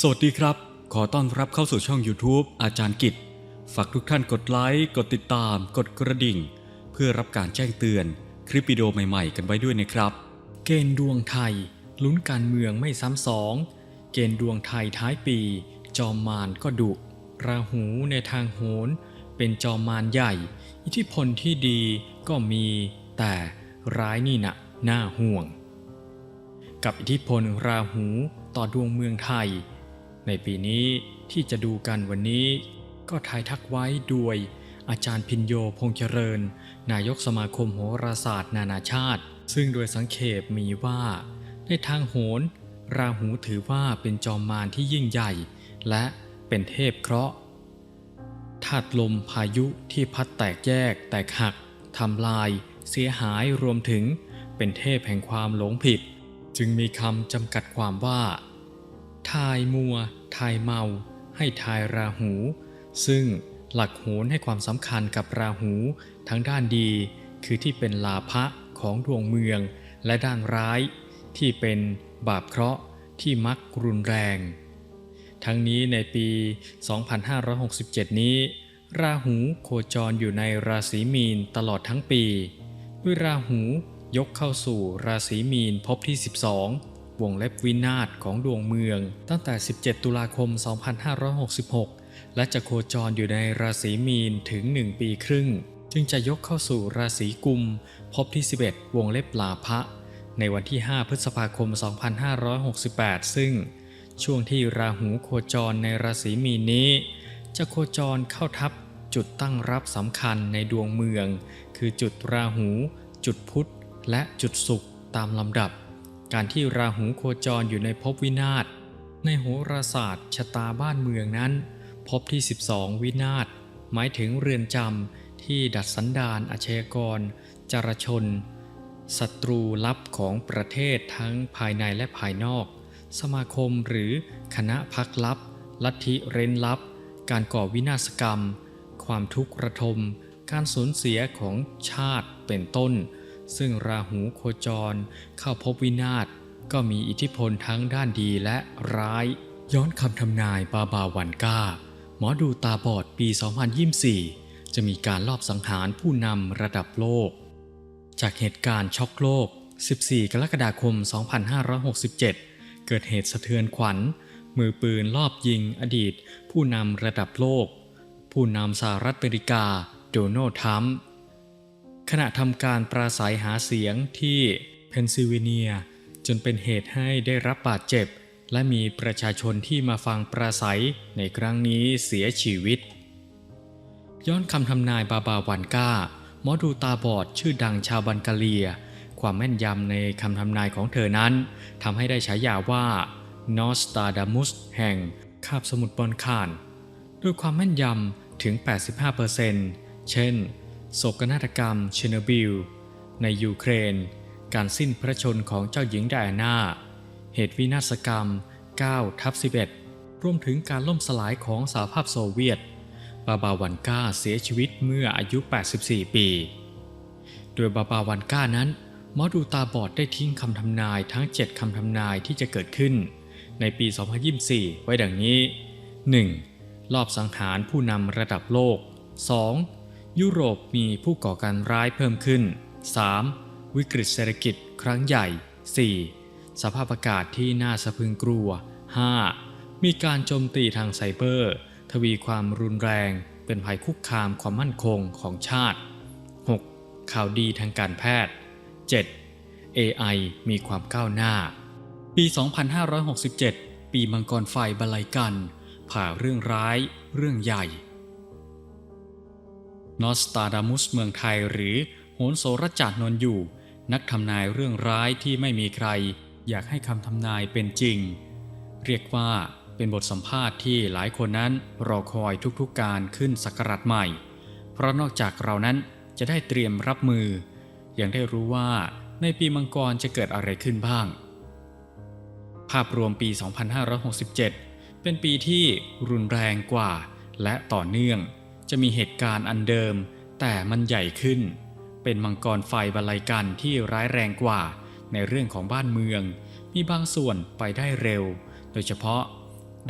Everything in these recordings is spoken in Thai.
สวัสดีครับ ขอต้อนรับเข้าสู่ช่อง YouTube อาจารย์กิจ ฝากทุกท่านกดไลค์ กดติดตาม กดกระดิ่ง เพื่อรับการแจ้งเตือนคลิปวิดีโอใหม่ๆ กันไว้ด้วยนะครับ เกณฑ์ดวงไทย ลุ้นการเมืองไม่ซ้ำสอง เกณฑ์ดวงไทยท้ายปี จอมมารก็ดุ ราหูในทางโหน เป็นจอมมารใหญ่ อิทธิพลที่ดีก็มี แต่ร้ายนี่นะน่าห่วง กับอิทธิพลราหูต่อดวงเมืองไทย ในปีนี้ที่จะดูกันวันนี้ก็ทายทักไว้ด้วยอาจารย์พินโยพงเจริญ นายกสมาคมโหราศาสตร์ นานาชาติ ซึ่งโดยสังเขปมีว่า ในทางโหน ราหูถือว่าเป็นจอมมารที่ยิ่งใหญ่ และเป็นเทพเคราะห์ธาตุลมพายุที่พัดแตกแยก แตกหักทำลาย เสียหายรวมถึงเป็นเทพแห่งความหลงผิด จึงมีคำจำกัดความว่า ทายมัว ทายเมา ให้ทายราหู ซึ่งหลักโหนให้ความสำคัญกับราหู ทั้งด้านดี คือที่เป็นลาภะของดวงเมือง และด้านร้าย ที่เป็นบาปเคราะห์ที่มักรุนแรง ทั้งนี้ในปี 2567 นี้ ราหูโคจรอยู่ในราศีมีนตลอดทั้งปีด้วยราหูยกเข้าสู่ราศีมีนพบที่ 12 วงเล็บวินาศของดวงเมือง ตั้งแต่ 17 ตุลาคม 2566 และจะโคจรอยู่ในราศีมีนถึง 1 ปีครึ่ง จึงจะยกเข้าสู่ราศีกุม พบที่ 11 วงเล็บลาภะในวันที่ 5 พฤษภาคม 2568 ซึ่งช่วงที่ราหูโคจรในราศีมีนนี้ จะโคจรเข้าทับจุดตั้งรับสำคัญในดวงเมือง คือจุดราหู จุดพุธและจุดศุกร์ตามลำดับ การที่ราหูโคจรอยู่ในภพวินาศในโหราศาสตร์ชะตาบ้านเมืองนั้นพบที่ 12 วินาศหมายถึงเรือนจำที่ดัดสันดานอาชญากร จารชนศัตรูลับของประเทศทั้งภายในและภายนอก สมาคมหรือคณะพักลับ ลัทธิเร้นลับ การก่อวินาศกรรม ความทุกข์ระทม การสูญเสียของชาติเป็นต้น ซึ่งราหูโคจรเข้าพบวินาศก็มีอิทธิพลทั้งด้านดีและร้าย ย้อนคำทำนายบาบาวันก้า หมอดูตาบอดปี 2024 จะมีการลอบสังหารผู้นำระดับโลก จากเหตุการณ์ช็อกโลก 14 กรกฎาคม 2567 เกิดเหตุสะเทือนขวัญ มือปืนลอบยิงอดีต ผู้นำระดับโลก ผู้นำสหรัฐอเมริกา โดนัลด์ทรัมป์ ขณะทำการปราศัยหาเสียงที่เพนซิลเวเนีย จนเป็นเหตุให้ได้รับบาดเจ็บ และมีประชาชนที่มาฟังปราศัยในครั้งนี้เสียชีวิต ย้อนคำทำนายบาบาวันก้าหมอดูตาบอดชื่อดังชาวบันกาเลีย ความแม่นยำในคำทำนายของเธอนั้นทำให้ได้ฉายาว่านอสตาดามุสแห่งคาบสมุทรบอลคานด้วยความแม่นยำถึง 85%เช่น โศกนาฏกรรมเชนบิล ในยูเครน การสิ้นพระชนของเจ้าหญิงไดอาน่า เหตุวินาศกรรม9ทับ11 รวมถึงการล่มสลายของสหภาพโซเวียต บาบาวันก้าเสียชีวิตเมื่ออายุ 84 ปี โดยบาบาวันก้านั้นหมอดูตาบอดได้ทิ้งคำทำนายทั้ง 7 คำทำนายที่จะเกิดขึ้น ในปี 2024 ไว้ดังนี้ 1. ลอบสังหารผู้นำระดับโลก 2. ยุโรปมีผู้ก่อการร้ายเพิ่มขึ้น 3. วิกฤตเศรษฐกิจครั้งใหญ่ 4. สภาพอากาศที่น่าสะพึงกลัว 5. มีการโจมตีทางไซเบอร์ ทวีความรุนแรง เป็นภัยคุกคามความมั่นคงของชาติ 6. ข่าวดีทางการแพทย์ 7. AI มีความก้าวหน้า ปี 2567 ปีมังกรไฟบรรลัยกัน ผ่าเรื่องร้าย เรื่องใหญ่ นอสตาดามุสเมืองไทยหรือโหนโสรจาดนนอยู่ นักทำนายเรื่องร้ายที่ไม่มีใคร อยากให้คำทำนายเป็นจริง เรียกว่าเป็นบทสัมภาษณ์ที่หลายคนนั้นรอคอยทุกๆการขึ้นสักราชใหม่ เพราะนอกจากเรานั้นจะได้เตรียมรับมือ ยังได้รู้ว่าในปีมังกรจะเกิดอะไรขึ้นบ้าง ภาพรวมปี 2567 เป็นปีที่รุนแรงกว่าและต่อเนื่อง จะมีเหตุการณ์อันเดิม แต่มันใหญ่ขึ้น เป็นมังกรไฟบรรลัยกันที่ร้ายแรงกว่าในเรื่องของบ้านเมือง มีบางส่วนไปได้เร็ว โดยเฉพาะ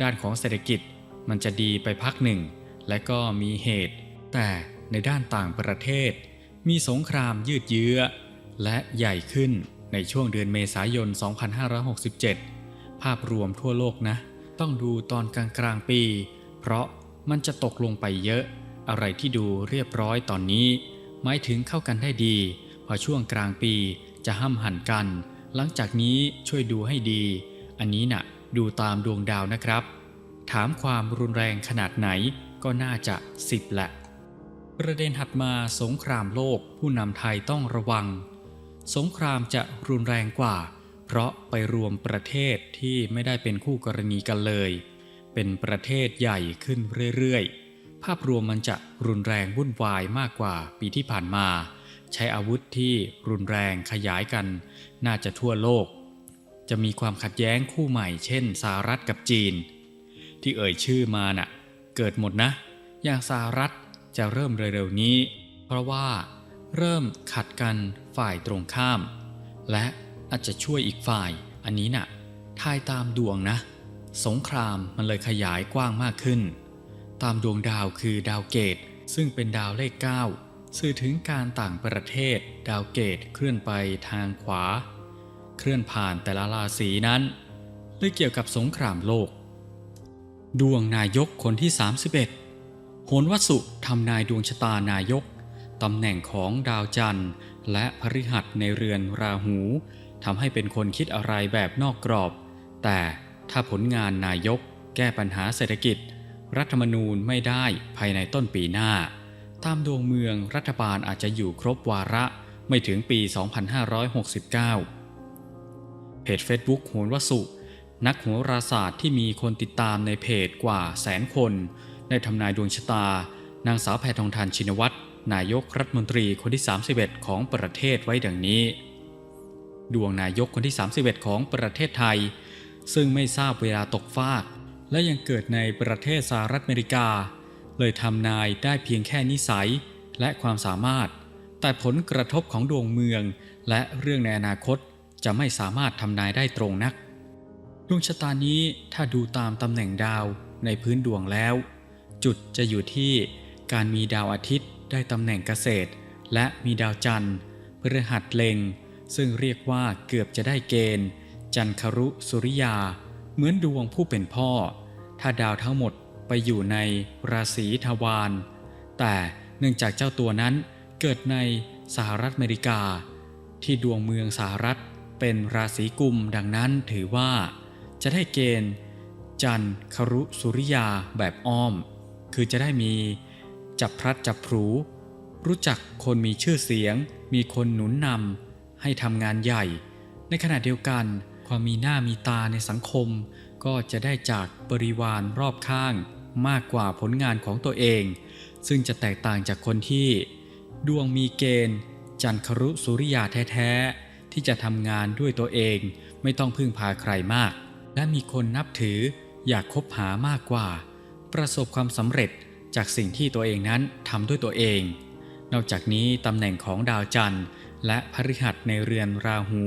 ด้านของเศรษฐกิจมันจะดีไปพักหนึ่ง และก็มีเหตุ แต่ในด้านต่างประเทศ มีสงครามยืดเยื้อ และใหญ่ขึ้นในช่วงเดือนเมษายน 2567 ภาพรวมทั่วโลกนะ ต้องดูตอนกลางกลางปี เพราะมันจะตกลงไปเยอะ อะไรที่ดูเรียบร้อยตอนนี้ หมายถึงเข้ากันได้ดี พอช่วงกลางปีจะห้ำหันกัน หลังจากนี้ช่วยดูให้ดี อันนี้น่ะดูตามดวงดาวนะครับ ถามความรุนแรงขนาดไหนก็น่าจะสิบแหละ ประเด็นถัดมาสงครามโลกผู้นำไทยต้องระวัง สงครามจะรุนแรงกว่า เพราะไปรวมประเทศที่ไม่ได้เป็นคู่กรณีกันเลย เป็นประเทศใหญ่ขึ้นเรื่อยๆ ภาพรวมมันจะรุนแรงวุ่นวายมากกว่าปีที่ผ่านมา ใช้อาวุธที่รุนแรงขยายกัน น่าจะทั่วโลก จะมีความขัดแย้งคู่ใหม่ เช่นสหรัฐกับจีน ที่เอ่ยชื่อมาน่ะ เกิดหมดนะ อย่างสหรัฐจะเริ่มเร็วๆนี้ เพราะว่าเริ่มขัดกันฝ่ายตรงข้าม และอาจจะช่วยอีกฝ่ายอันนี้น่ะทายตามดวงนะ สงครามมันเลยขยายกว้างมากขึ้น ตามดวงดาวคือดาวเกต ซึ่งเป็นดาวเลข 9 สื่อถึงการต่างประเทศ ดาวเกตเคลื่อนไปทางขวา เคลื่อนผ่านแต่ละราศีนั้นเลยเกี่ยวกับสงครามโลก ดวงนายกคนที่ 31โหนวัสุทำนายดวงชะตานายกตำแหน่งของดาวจันทร์ และพฤหัสในเรือนราหูทำให้เป็นคนคิดอะไรแบบนอกกรอบ แต่ถ้าผลงานนายกแก้ปัญหาเศรษฐกิจ รัฐธรรมนูญไม่ได้ภายในต้นปีหน้า ตามดวงเมืองรัฐบาลอาจจะอยู่ครบวาระไม่ถึงปี 2569 เพจ Facebook โหนวสุ นักโหราศาสตร์ที่มีคนติดตามในเพจกว่าแสนคน ได้ทำนายดวงชะตา นางสาวแพทองทานชินวัตรนายกรัฐมนตรีคนที่ 31 ของประเทศไว้ดังนี้ ดวงนายกคนที่ 31 ของประเทศไทย ซึ่งไม่ทราบเวลาตกฟาก และยังเกิดในประเทศสหรัฐอเมริกา เลยทำนายได้เพียงแค่นิสัยและความสามารถ แต่ผลกระทบของดวงเมือง และเรื่องในอนาคตจะไม่สามารถทำนายได้ตรงนัก ดวงชะตานี้ถ้าดูตามตำแหน่งดาวในพื้นดวงแล้ว จุดจะอยู่ที่การมีดาวอาทิตย์ได้ตำแหน่งเกษตร และมีดาวจันทร์พฤหัสเล็ง ซึ่งเรียกว่าเกือบจะได้เกณฑ์ จันครุสุริยา เหมือนดวงผู้เป็นพ่อ ถ้าดาวทั้งหมดไปอยู่ในราศีทวาร แต่เนื่องจากเจ้าตัวนั้นเกิดในสหรัฐอเมริกา ที่ดวงเมืองสหรัฐเป็นราศีกุมดังนั้นถือว่า จะได้เกณฑ์ จันทร์ครุสุริยาแบบอ้อม คือจะได้มีจับพลัดจับพลูรู้จักคนมีชื่อเสียง มีคนหนุนนำให้ทำงานใหญ่ ในขณะเดียวกัน ความมีหน้ามีตาในสังคม ก็จะได้จากบริวารรอบข้างมากกว่าผลงานของตัวเอง ซึ่งจะแตกต่างจากคนที่ ดวงมีเกณฑ์ จันทร์ครุสุริยาแท้ๆ ที่จะทำงานด้วยตัวเองไม่ต้องพึ่งพาใครมาก และมีคนนับถืออยากคบหามากกว่า ประสบความสำเร็จจากสิ่งที่ตัวเองนั้นทำด้วยตัวเอง นอกจากนี้ตำแหน่งของดาวจันทร์ และพฤหัสในเรือนราหู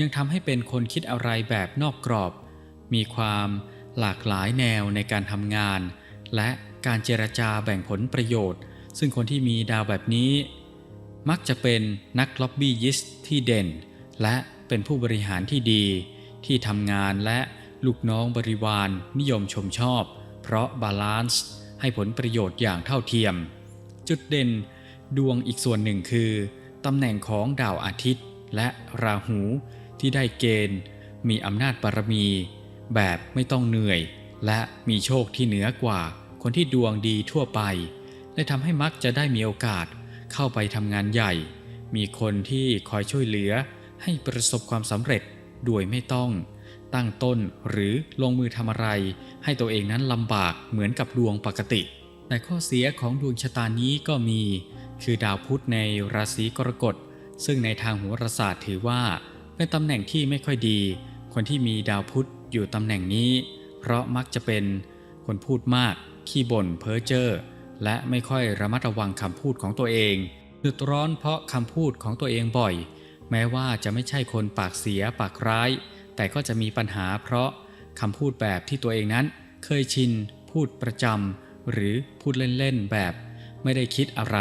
ยังทำให้เป็นคนคิดอะไรแบบนอกกรอบ มีความหลากหลายแนวในการทำงาน และการเจรจาแบ่งผลประโยชน์ ซึ่งคนที่มีดาวแบบนี้ มักจะเป็นนักล็อบบี้ยิสต์ที่เด่น และเป็นผู้บริหารที่ดี ที่ทำงานและลูกน้องบริวารนิยมชมชอบ เพราะบาลานซ์ให้ผลประโยชน์อย่างเท่าเทียม จุดเด่นดวงอีกส่วนหนึ่งคือตำแหน่งของดาวอาทิตย์และราหู ที่ได้เกณฑ์ มีอำนาจบารมี แบบไม่ต้องเหนื่อย และมีโชคที่เหนือกว่าคนที่ดวงดีทั่วไป และทำให้มักจะได้มีโอกาสเข้าไปทำงานใหญ่ มีคนที่คอยช่วยเหลือให้ประสบความสำเร็จโดยไม่ต้อง ตั้งต้นหรือลงมือทำอะไร ให้ตัวเองนั้นลำบากเหมือนกับดวงปกติ แต่ข้อเสียของดวงชะตานี้ก็มี คือดาวพุธในราศีกรกฎซึ่งในทางโหราศาสตร์ถือว่า เป็นตำแหน่งที่ไม่ค่อยดี คนที่มีดาวพุธอยู่ตำแหน่งนี้ เพราะมักจะเป็นคนพูดมาก ขี้บ่นเพ้อเจ้อและไม่ค่อยระมัดระวังคำพูดของตัวเองเดือดร้อนเพราะคำพูดของตัวเองบ่อย แม้ว่าจะไม่ใช่คนปากเสียปากร้าย แต่ก็จะมีปัญหาเพราะคำพูดแบบที่ตัวเองนั้น เคยชิน พูดประจำหรือพูดเล่นๆแบบไม่ได้คิดอะไร